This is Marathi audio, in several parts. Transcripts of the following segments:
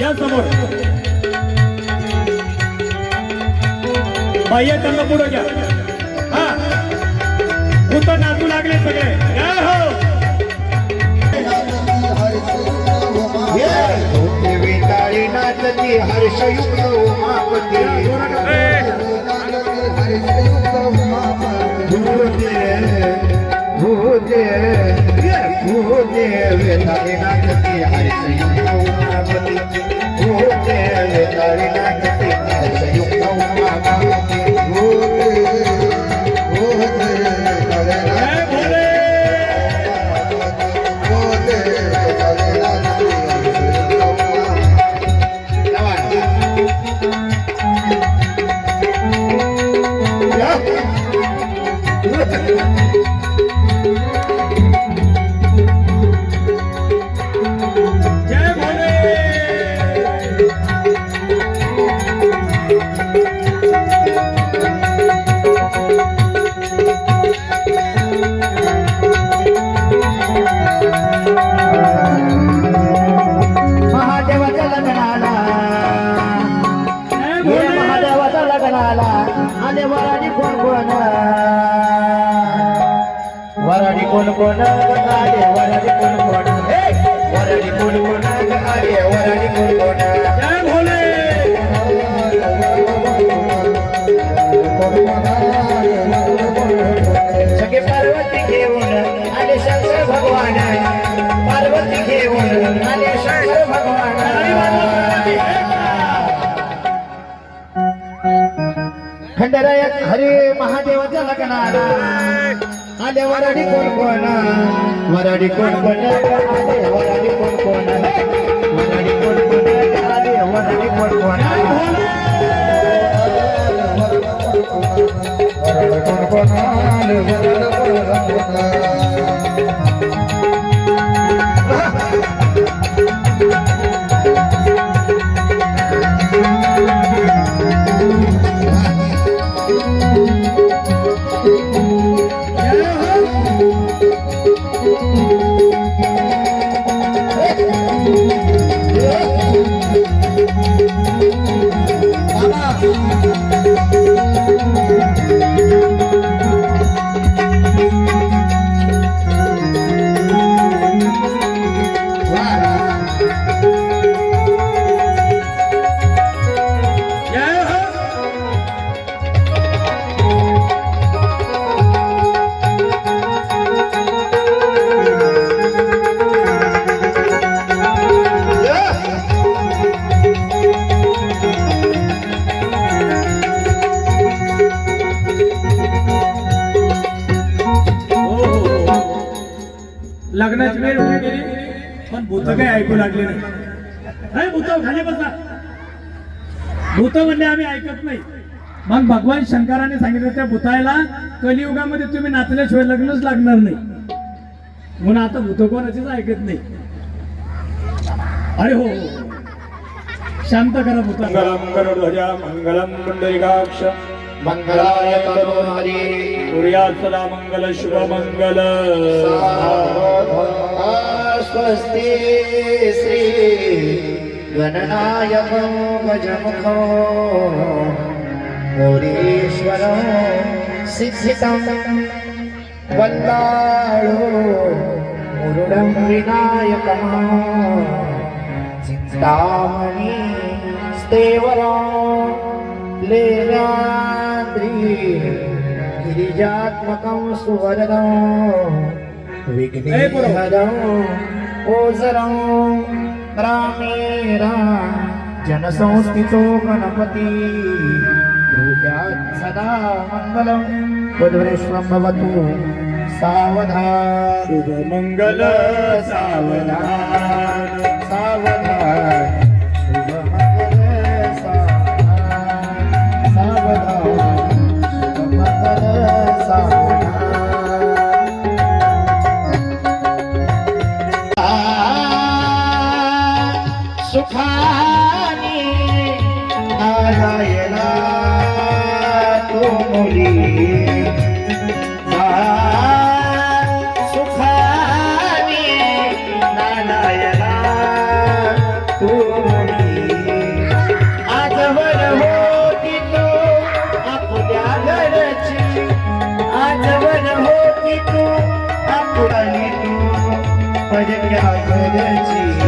या समोर बाह्य त्यांना पुढे घ्या हा भूत नाचू लागले सगळे हो वेताळी नाचती हर्षयुक्त उमापती भूते भूते भूते वेताळी नाचती हर्षयुक्त उमापती भूते वेताळी नाचती हर्ष उमापती कोण आले वराडी कोण कोण वराडी कोण कोण आले वराडी कोण कोण सगळे पार्वती घेऊन आले शंकर भगवान पार्वती घेऊन आले शंकर भगवान खंडराय हरे महादेवाच्या लग्नाला. आले वराडी कोण कोण वराडी कोण कोण आले वराडी कोण कोण वराडी कोण कोण आले वराडी कोण कोण वराडी कोण कोण आले वराडी कोण कोण जय लग्नाची वेळ होऊन गेली पण भूत काही ऐकू लागले नाही. भूत खाली बसा. भूत म्हणले आम्ही ऐकत नाही. मग भगवान शंकराने सांगितलं त्या भूतायला कलियुगामध्ये तुम्ही नाचल्याशिवाय लग्नच लागणार नाही. म्हणून आता भूत कोणाचीच ऐकत नाही. अरे हो हो. शांत करा भूत मंगलम गरुडध्वजा मंगलम पुंडरीकाक्ष मंगलाय तनोहरी सूर्यात सदा मंगल शुभ मंगल स्वस्ति श्री गणनायको गजमुखो मोरीश्वरो सिद्धितं वल्लाळो मुरुडं विनायकः चिन्तामणि स्तेवरा लेनाद्रि गिरिजात्मकं सुवरदं विघ्नेहरं ओझरं रामेरा जनसंस्थितो गणपती ब्रूयात् सदा मङ्गलं वधुरेश्वं भवतु सावधान शुभ मंगल सावधान energy.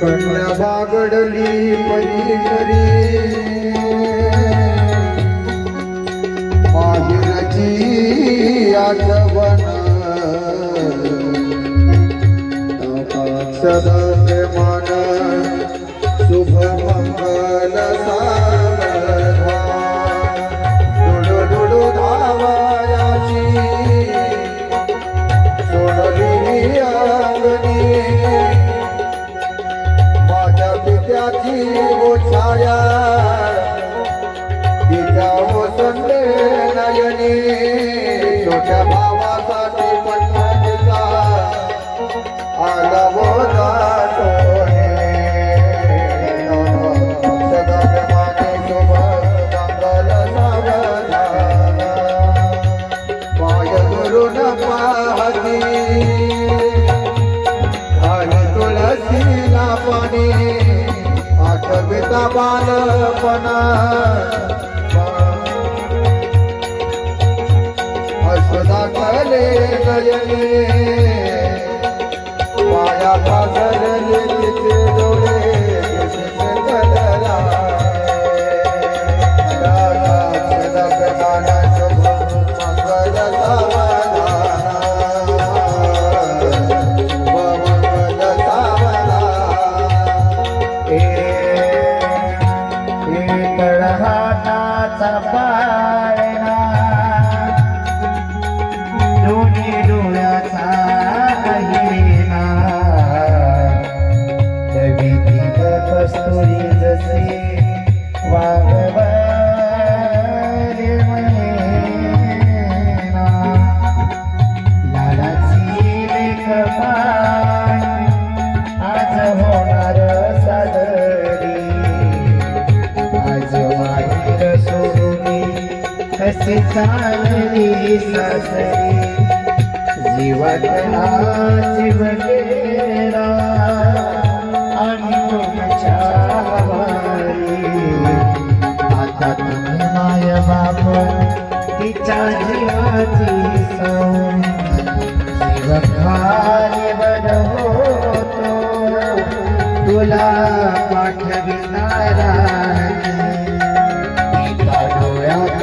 कन्या बागडली पलीकडे माहिरची आठवण. सदा ના બાલપન અસદા કલે ગયને चालली सासरी जीवातला जीव केला आणि तुमच्या आता तुम्ही माय बाप तिच्या जीवाची जीवखाने बनवतो तुला पाठविणारा डोळ्यात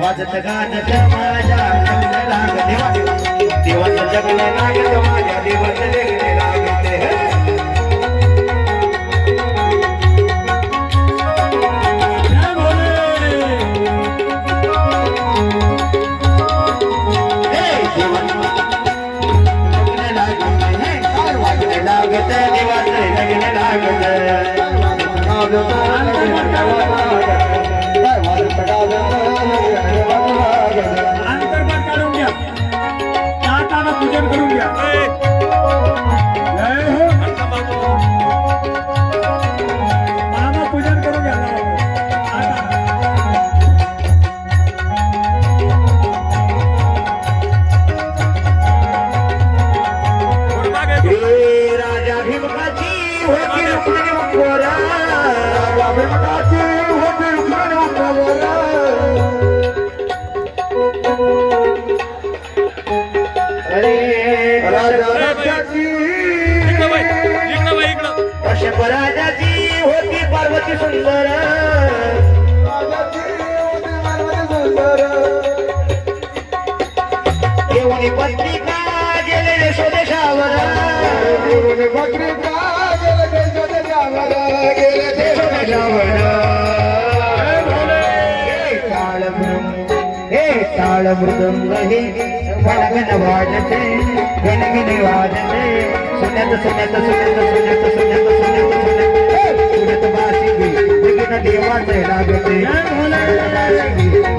वाजत गाजत माझ्या जगले लाग देवा देवाचं जगलं लागत माझ्या देवाचं जगले लागत. पत्रिका स्वदेशावर. हे ताळ मृदंग हे गणगण वाजते गणगण वाजते सुन्यात सुन्यात सुन्यात सुन्यात सुन्यात सुन्यात. सुन्यात सुन्यात लगीन देवाचे लागते.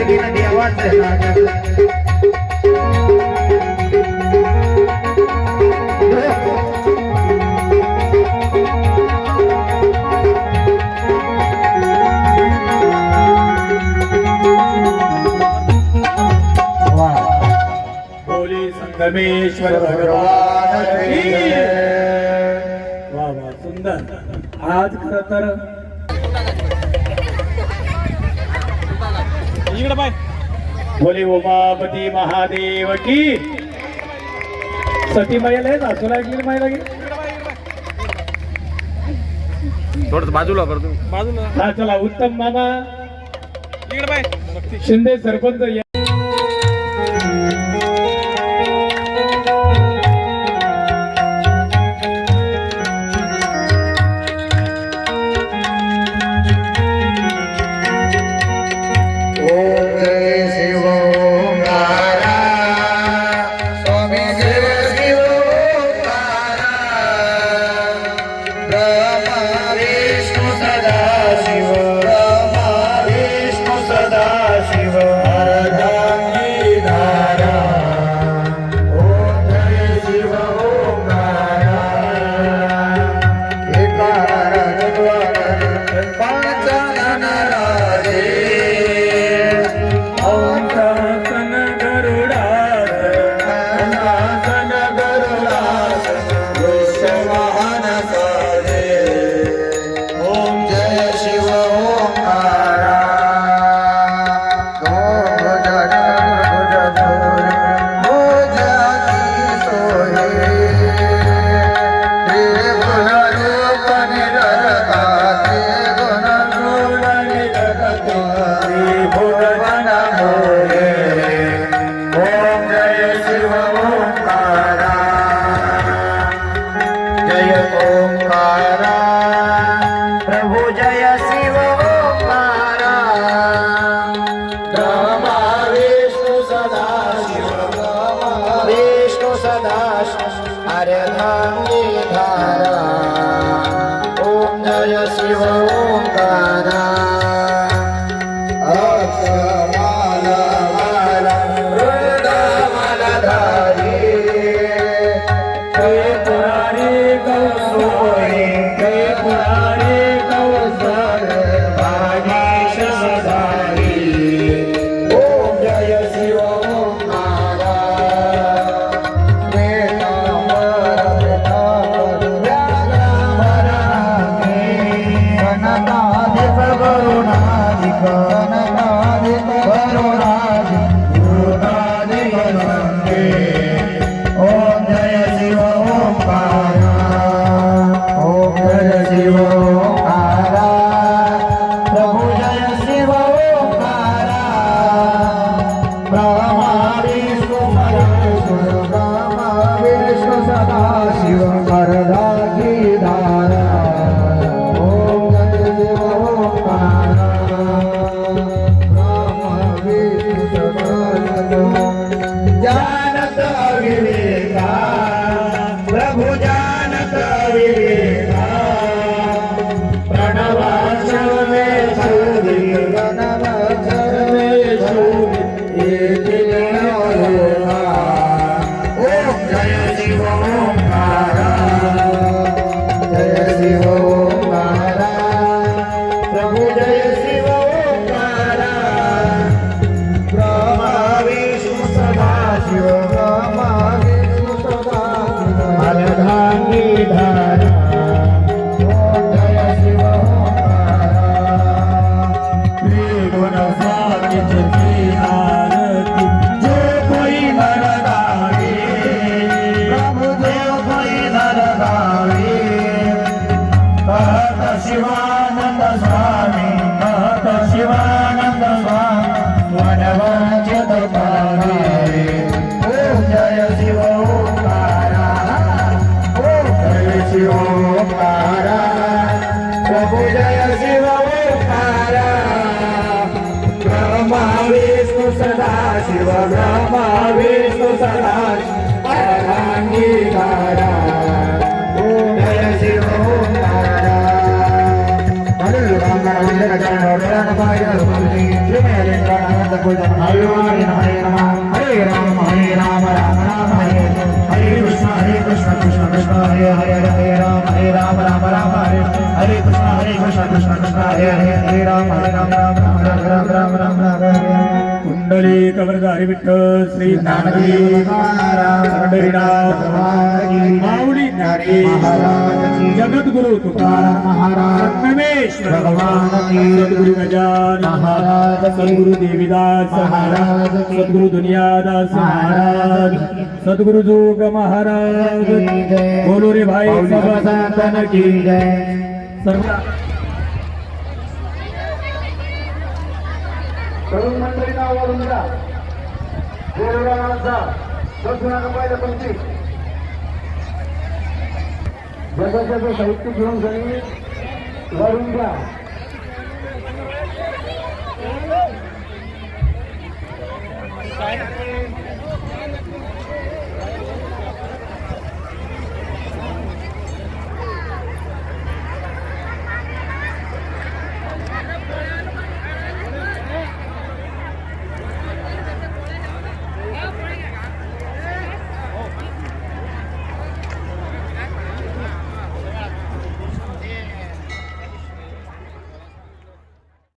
लगीन देवाचे लागते. संगमेश्वर भगवान वा वा सुंदर. आज खर तर बोली उमापती महादेव की? सती मैल आहे सासूला ऐकली मैल की थोडस बाजूला करतो बाजूला. हा चला उत्तम मामा. शिंदे सरपंच longer. பிரபுஜய भुजम हरिवार हरे नम हरे राम हरे राम राम राम हरे हरे कृष्ण हरे कृष्ण कृष्ण कृष्ण हरे हरे हरे राम हरे राम राम राम हरे हरे कृष्ण हरे कृष्ण कृष्ण कृष्ण हरे हरे हरे राम हरे राम राम राम राम राम राम राम हरे हरे कुंडली कवरधारी विठ्ठल श्री ज्ञानदेव पंढरीनाथ माऊली जगद्गुरु तुकाराम महाराज रत्नमेश्वर भगवान सद्गुरु गजानन महाराज सद्गुरु देवीदास महाराज सद्गुरु दुनियादास महाराज सद्गुरु जोग महाराज बोलो रे भाई सब संतन की जय। सर्व तरुण मंडळी नावावरून जा गोरेगाव माणसा बसू नका पाहिजे पंचवीस. जसं जसं साहित्य घेऊन सगळी वरून घ्या.